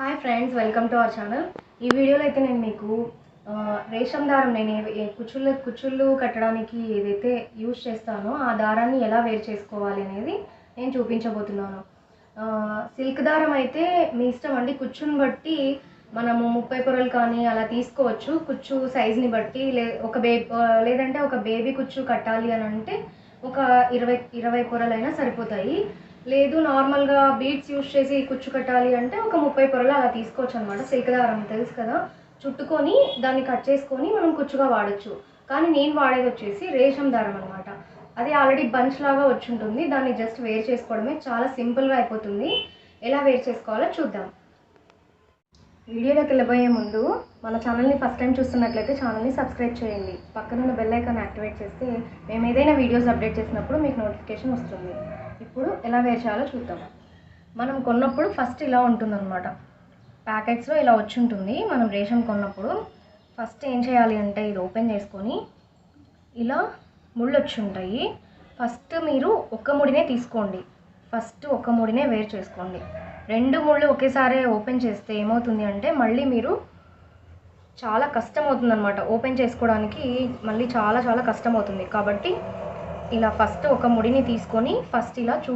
Hi friends welcome to our channel ఈ వీడియోలో అయితే నేను మీకు రేషం దారం నేను కుచ్చుళ్ళు కుచ్చుళ్ళు కట్టడానికి ఏదైతే యూజ్ చేస్తానో ఆ దారాన్ని ఎలా వేరు చేసుకోవాలి అనేది నేను చూపించబోతున్నాను. సిల్క్ దారం అయితే మీ ఇష్టం అండి. కుచ్చుని బట్టి మనము ముప్పై పొరలు కానీ అలా తీసుకోవచ్చు. కుచ్చు సైజ్ని బట్టి లే ఒక బే లేదంటే ఒక బేబీ కుచ్చు కట్టాలి అని అంటే ఒక ఇరవై ఇరవై పొరలైనా సరిపోతాయి. లేదు నార్మల్గా బీడ్స్ యూజ్ చేసి కుచ్చు కట్టాలి అంటే ఒక ముప్పై పొరలు అలా తీసుకోవచ్చు అనమాట సిల్క్ దారం తెలుసు కదా. చుట్టుకొని దాన్ని కట్ చేసుకొని మనం కుచ్చుగా వాడచ్చు. కానీ నేను వాడేది వచ్చేసి రేషం దారం అనమాట అది ఆల్రెడీ బంచ్ లాగా వచ్చి ఉంటుంది దాన్ని జస్ట్ వేర్ చేసుకోవడమే. చాలా సింపుల్గా అయిపోతుంది. ఎలా వేర్ చేసుకోవాలో చూద్దాం. వీడియోలోకి వెళ్ళబోయే ముందు మన ఛానల్ని ఫస్ట్ టైం చూస్తున్నట్లయితే ఛానల్ని సబ్స్క్రైబ్ చేయండి. పక్కనున్న బెల్ ఐకాన్ యాక్టివేట్ చేస్తే మేము ఏదైనా వీడియోస్ అప్డేట్ చేసినప్పుడు మీకు నోటిఫికేషన్ వస్తుంది. ఇప్పుడు ఎలా వేర్ చేయాలో చూద్దాం. మనం కొన్నప్పుడు ఫస్ట్ ఇలా ఉంటుందన్నమాట. ప్యాకెట్స్లో ఇలా వచ్చి ఉంటుంది. మనం రేషన్ కొన్నప్పుడు ఫస్ట్ ఏం చేయాలి అంటే ఇది ఓపెన్ చేసుకొని ఇలా ముళ్ళు వచ్చి ఉంటాయి. ఫస్ట్ మీరు ఒక్క ముడినే తీసుకోండి. ఫస్ట్ ఒక్క ముడినే వేరు చేసుకోండి. రెండు మూడు ఒకేసారి ఓపెన్ చేస్తే ఏమవుతుంది అంటే మళ్ళీ మీరు చాలా కష్టం అవుతుంది అనమాట ఓపెన్ చేసుకోవడానికి మళ్ళీ చాలా చాలా కష్టం అవుతుంది కాబట్టి ఇలా ఫస్ట్ ఒక ముడిని తీసుకొని ఫస్ట్ ఇలా చూ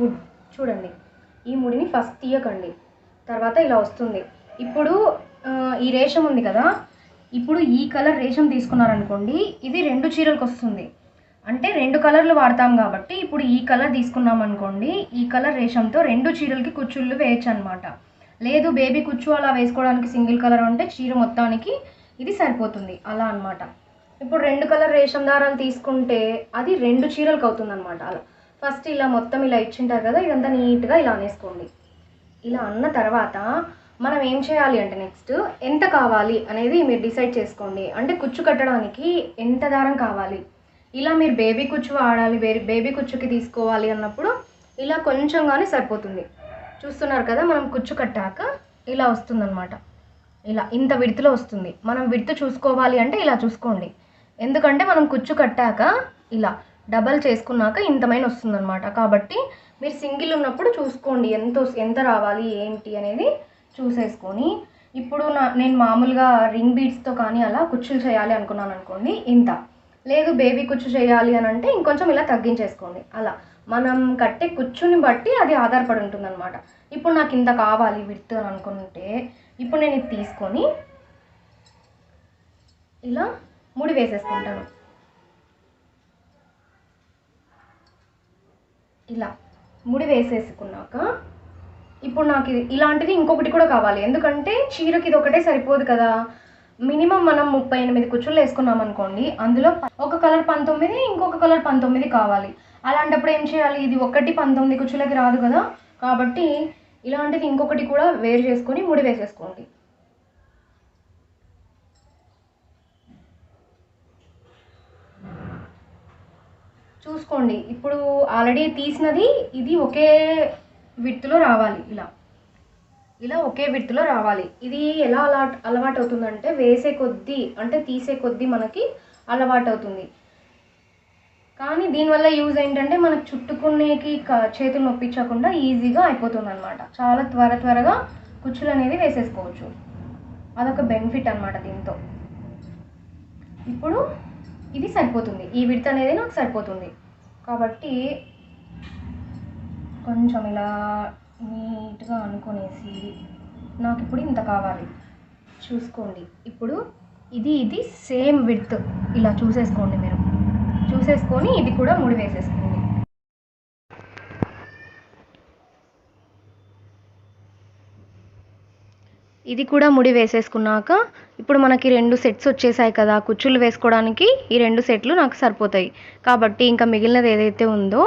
చూడండి. ఈ ముడిని ఫస్ట్ తీయకండి. తర్వాత ఇలా వస్తుంది. ఇప్పుడు ఈ రేషం ఉంది కదా? ఇప్పుడు ఈ కలర్ రేషం తీసుకున్నారనుకోండి ఇది రెండు చీరలకు వస్తుంది. అంటే రెండు కలర్లు వాడతాం కాబట్టి ఇప్పుడు ఈ కలర్ తీసుకున్నాం అనుకోండి ఈ కలర్ రేషంతో రెండు చీరలకి కుచ్చుళ్ళు వేయచ్చు అనమాట లేదు బేబీ కుచ్చు అలా వేసుకోవడానికి సింగిల్ కలర్ ఉంటే చీర మొత్తానికి ఇది సరిపోతుంది అలా అన్నమాట. ఇప్పుడు రెండు కలర్ రేషం దారాలు తీసుకుంటే అది రెండు చీరలకు అవుతుంది అనమాట అలా ఫస్ట్ ఇలా మొత్తం ఇలా ఇచ్చింటారు కదా ఇదంతా నీట్గా ఇలా అనేసుకోండి. ఇలా అన్న తర్వాత మనం ఏం చేయాలి అంటే నెక్స్ట్ ఎంత కావాలి అనేది మీరు డిసైడ్ చేసుకోండి. అంటే కుచ్చు కట్టడానికి ఎంత దారం కావాలి? ఇలా మీరు బేబీ కుచ్చు వాడాలి బేబీ కుచ్చుకి తీసుకోవాలి అన్నప్పుడు ఇలా కొంచెం కానీ సరిపోతుంది. చూస్తున్నారు కదా మనం కుచ్చు కట్టాక ఇలా వస్తుందన్నమాట. ఇలా ఇంత విడుతులో వస్తుంది. మనం విడుతు చూసుకోవాలి అంటే ఇలా చూసుకోండి. ఎందుకంటే మనం కుచ్చు కట్టాక ఇలా డబల్ చేసుకున్నాక ఇంతమైన వస్తుందన్నమాట. కాబట్టి మీరు సింగిల్ ఉన్నప్పుడు చూసుకోండి ఎంత ఎంత రావాలి ఏంటి అనేది చూసేసుకొని. ఇప్పుడు నా నేను మామూలుగా రింగ్ బీడ్స్తో కానీ అలా కుచ్చులు చేయాలి అనుకున్నాను అనుకోండి ఇంత. లేదు బేబీ కుచ్చు చేయాలి అని అంటే ఇంకొంచెం ఇలా తగ్గించేసుకోండి. అలా. మనం కట్టే కుచ్చుని బట్టి అది ఆధారపడి ఉంటుందన్నమాట. ఇప్పుడు నాకు ఇంత కావాలి విత్ అని అనుకుంటే ఇప్పుడు నేను ఇది తీసుకొని ఇలా ముడి వేసేసుకుంటాను. ఇలా ముడి వేసేసుకున్నాక ఇప్పుడు నాకు ఇది ఇలాంటిది ఇంకొకటి కూడా కావాలి. ఎందుకంటే చీరకి ఇది ఒకటే సరిపోదు కదా. మినిమం మనం ముప్పై ఎనిమిది కుచ్చులు వేసుకున్నాం అనుకోండి అందులో ఒక కలర్ పంతొమ్మిది ఇంకొక కలర్ పంతొమ్మిది కావాలి. అలాంటప్పుడు ఏం చేయాలి? ఇది ఒకటి పంతొమ్మిది కుచ్చులకి రాదు కదా? కాబట్టి ఇలాంటిది ఇంకొకటి కూడా వేరు చేసుకొని ముడి వేసేసుకోండి. చూసుకోండి. ఇప్పుడు ఆల్రెడీ తీసినది ఇది ఒకే విత్తులో రావాలి ఇలా. ఇలా ఒకే విత్తులో రావాలి. ఇది ఎలా అలా అలవాటు అవుతుందంటే వేసే కొద్దీ అంటే తీసే కొద్దీ మనకి అలవాటు అవుతుంది కానీ దీనివల్ల యూజ్ ఏంటంటే మనకు చుట్టుకునేకి క- చేతులు నొప్పించకుండా ఈజీగా అయిపోతుంది అనమాట చాలా త్వర త్వరగా కుచ్చులు అనేది వేసేసుకోవచ్చు. అదొక బెనిఫిట్ అనమాట దీంతో. ఇప్పుడు ఇది సరిపోతుంది. ఈ విడత అనేది నాకు సరిపోతుంది. కాబట్టి కొంచెం ఇలా నీట్గా అనుకునేసి నాకు ఇప్పుడు ఇంత కావాలి. చూసుకోండి. ఇప్పుడు ఇది ఇది సేమ్ విడ్త్. ఇలా చూసేసుకోండి మీరు. చూసేసుకొని ఇది కూడా ముడి వేసేసుకోండి. ఇది కూడా ముడి వేసేసుకున్నాక ఇప్పుడు మనకి రెండు సెట్స్ వచ్చేసాయి కదా. కుచ్చులు వేసుకోవడానికి ఈ రెండు సెట్లు నాకు సరిపోతాయి. కాబట్టి ఇంకా మిగిలినది ఏదైతే ఉందో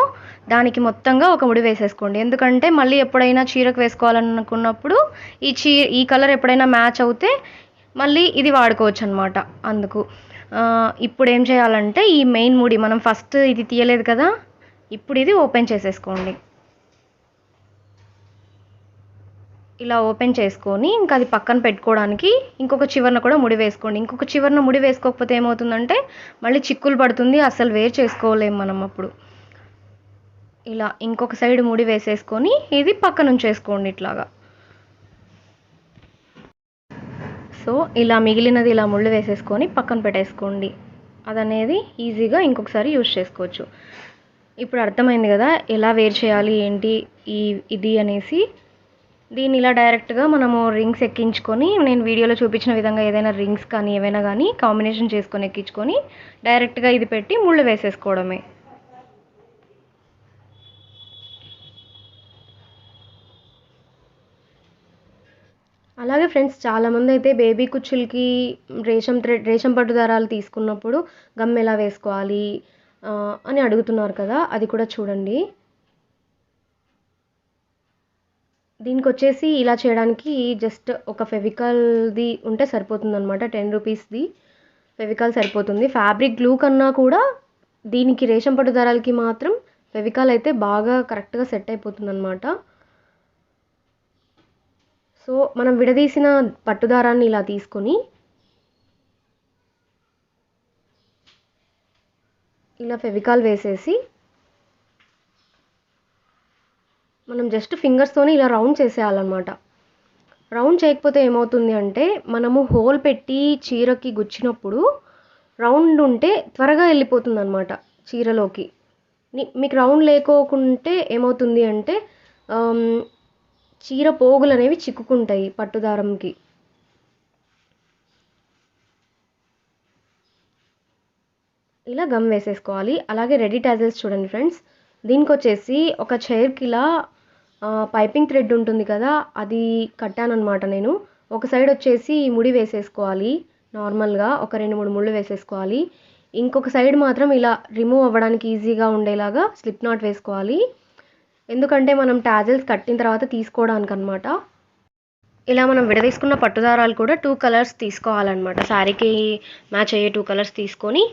దానికి మొత్తంగా ఒక ముడి వేసేసుకోండి. ఎందుకంటే మళ్ళీ ఎప్పుడైనా చీరకు వేసుకోవాలనుకున్నప్పుడు ఈ చీ ఈ కలర్ ఎప్పుడైనా మ్యాచ్ అవుతే మళ్ళీ ఇది వాడుకోవచ్చు అనమాట అందుకు ఇప్పుడు ఏం చేయాలంటే ఈ మెయిన్ ముడి మనం ఫస్ట్ ఇది తీయలేదు కదా ఇప్పుడు ఇది ఓపెన్ చేసేసుకోండి. ఇలా ఓపెన్ చేసుకొని ఇంకా అది పక్కన పెట్టుకోవడానికి ఇంకొక చివరన కూడా ముడి వేసుకోండి. ఇంకొక చివరన ముడి వేసుకోకపోతే ఏమవుతుందంటే మళ్ళీ చిక్కులు పడుతుంది అసలు వేరు చేసుకోలేము మనం అప్పుడు. ఇలా ఇంకొక సైడ్ ముడి వేసేసుకొని ఇది పక్కన ఉంచేసుకోండి ఇట్లాగా. సో ఇలా మిగిలినది ఇలా ముళ్ళు వేసేసుకొని పక్కన పెట్టేసుకోండి. అదనేది ఈజీగా ఇంకొకసారి యూజ్ చేసుకోవచ్చు. ఇప్పుడు అర్థమైంది కదా ఎలా వేరు చేయాలి ఏంటి ఈ ఇది అనేసి. దీన్ని ఇలా డైరెక్ట్గా మనము రింగ్స్ ఎక్కించుకొని నేను వీడియోలో చూపించిన విధంగా ఏదైనా రింగ్స్ కానీ ఏవైనా కానీ కాంబినేషన్ చేసుకొని ఎక్కించుకొని డైరెక్ట్గా ఇది పెట్టి ముళ్ళు వేసేసుకోవడమే. అలాగే ఫ్రెండ్స్ చాలామంది అయితే బేబీ కుచ్చులకి రేషం థ్రెడ్ రేషం పట్టు దారాలు తీసుకున్నప్పుడు గమ్ ఎలా వేసుకోవాలి అని అడుగుతున్నారు కదా అది కూడా చూడండి. దీనికి వచ్చేసి ఇలా చేయడానికి జస్ట్ ఒక ఫెవికల్ది ఉంటే సరిపోతుందనమాట టెన్ రూపీస్ది ఫెవికాల్ సరిపోతుంది. ఫ్యాబ్రిక్ గ్లూ కన్నా కూడా దీనికి రేషం పట్టు దారాలకి మాత్రం ఫెవికాల్ అయితే బాగా కరెక్ట్గా సెట్ అయిపోతుంది అనమాట సో మనం విడదీసిన పట్టుదారాన్ని ఇలా తీసుకొని ఇలా ఫెవికాల్ వేసేసి మనం జస్ట్ ఫింగర్స్తోనే ఇలా రౌండ్ చేసేయాలన్నమాట. రౌండ్ చేయకపోతే ఏమవుతుంది అంటే మనము హోల్ పెట్టి చీరకి గుచ్చినప్పుడు రౌండ్ ఉంటే త్వరగా వెళ్ళిపోతుంది అనమాట చీరలోకి మీకు రౌండ్ లేకోకుంటే ఏమవుతుంది అంటే చీర పోగులు అనేవి చిక్కుకుంటాయి పట్టుదారంకి. ఇలా గమ్ వేసేసుకోవాలి. అలాగే రెడీ టాజల్స్ చూడండి ఫ్రెండ్స్. దీనికి వచ్చేసి ఒక చైర్కి ఇలా పైపింగ్ థ్రెడ్ ఉంటుంది కదా అది కట్టానన్నమాట నేను. ఒక సైడ్ వచ్చేసి ముడి వేసేసుకోవాలి. నార్మల్గా ఒక రెండు మూడు ముళ్ళు వేసేసుకోవాలి. ఇంకొక సైడ్ మాత్రం ఇలా రిమూవ్ అవ్వడానికి ఈజీగా ఉండేలాగా స్లిప్ నాట్ వేసుకోవాలి. ఎందుకంటే మనం టాజిల్స్ కట్టిన తర్వాత తీసుకోవడానికి అనమాట ఇలా మనం విడదీసుకున్న పట్టుదారాలు కూడా టూ కలర్స్ తీసుకోవాలన్నమాట. శారీకి మ్యాచ్ అయ్యే టూ కలర్స్ తీసుకొని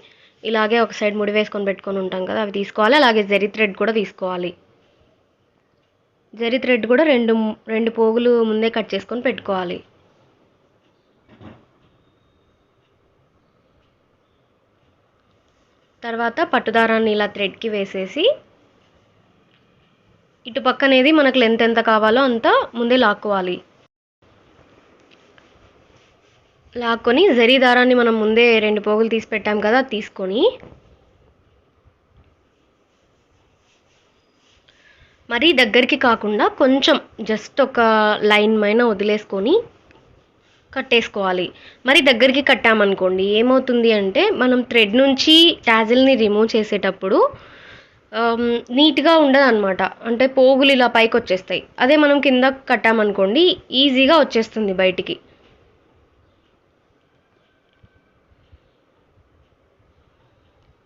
ఇలాగే ఒక సైడ్ ముడి వేసుకొని పెట్టుకొని ఉంటాం కదా అవి తీసుకోవాలి. అలాగే జెరీ థ్రెడ్ కూడా తీసుకోవాలి. జరీ థ్రెడ్ కూడా రెండు రెండు పోగులు ముందే కట్ చేసుకొని పెట్టుకోవాలి. తర్వాత పట్టుదారాన్ని ఇలా థ్రెడ్కి వేసేసి ఇటు పక్క అనేది మనకు లెంత్ ఎంత కావాలో అంత ముందే లాక్కోవాలి. లాక్కొని జరీ దారాన్ని మనం ముందే రెండు పోగులు తీసి పెట్టాం కదా తీసుకొని. మరీ దగ్గరికి కాకుండా కొంచెం జస్ట్ ఒక లైన్ పైన వదిలేసుకొని కట్టేసుకోవాలి. మరి దగ్గరికి కట్టామనుకోండి ఏమవుతుంది అంటే మనం థ్రెడ్ నుంచి టాజిల్ని రిమూవ్ చేసేటప్పుడు నీట్గా ఉండదు అనమాట అంటే పోగులు ఇలా పైకి వచ్చేస్తాయి అదే మనం కింద కట్టామనుకోండి ఈజీగా వచ్చేస్తుంది బయటికి.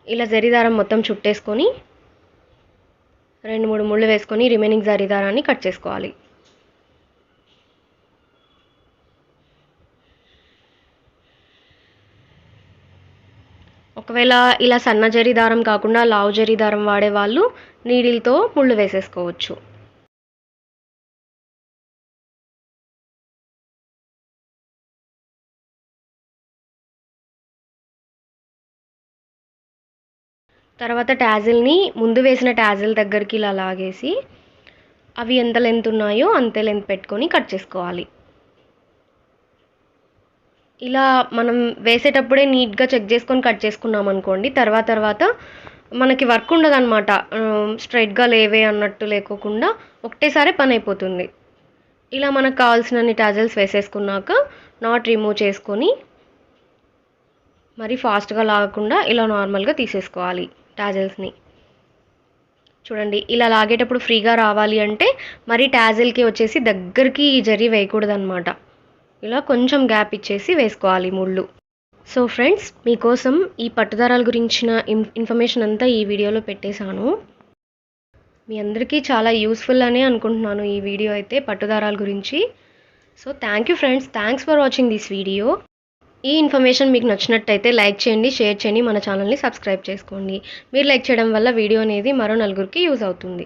ఇలా జరిదారం మొత్తం చుట్టేసుకొని రెండు మూడు ముళ్ళు వేసుకొని రిమైనింగ్ జరీదారాన్ని కట్ చేసుకోవాలి. ఒకవేళ ఇలా సన్న జరీ దారం కాకుండా లావు జరీ దారం వాడే వాళ్ళు నీడిల్తో ముళ్ళు వేసేసుకోవచ్చు. తర్వాత ట్యాజిల్ని ముందు వేసిన ట్యాజిల్ దగ్గరికి ఇలా లాగేసి అవి ఎంత లెంత్ ఉన్నాయో అంతే లెంత్ పెట్టుకొని కట్ చేసుకోవాలి. ఇలా మనం వేసేటప్పుడే నీట్గా చెక్ చేసుకొని కట్ చేసుకున్నాం అనుకోండి తర్వాత తర్వాత మనకి వర్క్ ఉండదు అనమాట స్ట్రైట్గా లేవే అన్నట్టు లేకోకుండా ఒకటేసారి పని అయిపోతుంది. ఇలా మనకు కావాల్సినన్ని టాజల్స్ వేసేసుకున్నాక నాట్ రిమూవ్ చేసుకొని మరి ఫాస్ట్గా లాగకుండా ఇలా నార్మల్గా తీసేసుకోవాలి టాజల్స్ని. చూడండి ఇలా లాగేటప్పుడు ఫ్రీగా రావాలి అంటే మరి టాజిల్కి వచ్చేసి దగ్గరికి జరి జరీ వేయకూడదు అనమాట ఇలా కొంచెం గ్యాప్ ఇచ్చేసి వేసుకోవాలి ముళ్ళు. సో ఫ్రెండ్స్ మీకోసం ఈ పట్టుదారాల గురించిన ఇన్ఫర్మేషన్ అంతా ఈ వీడియోలో పెట్టేశాను. మీ అందరికీ చాలా యూస్ఫుల్ అనే అనుకుంటున్నాను ఈ వీడియో అయితే పట్టుదారాల గురించి. So thank you friends thanks for watching this video ఈ ఇన్ఫర్మేషన్ మీకు నచ్చినట్టయితే లైక్ చేయండి షేర్ చేయండి మన ఛానల్ని సబ్స్క్రైబ్ చేసుకోండి. మీరు లైక్ చేయడం వల్ల వీడియో అనేది మరో నలుగురికి యూజ్ అవుతుంది.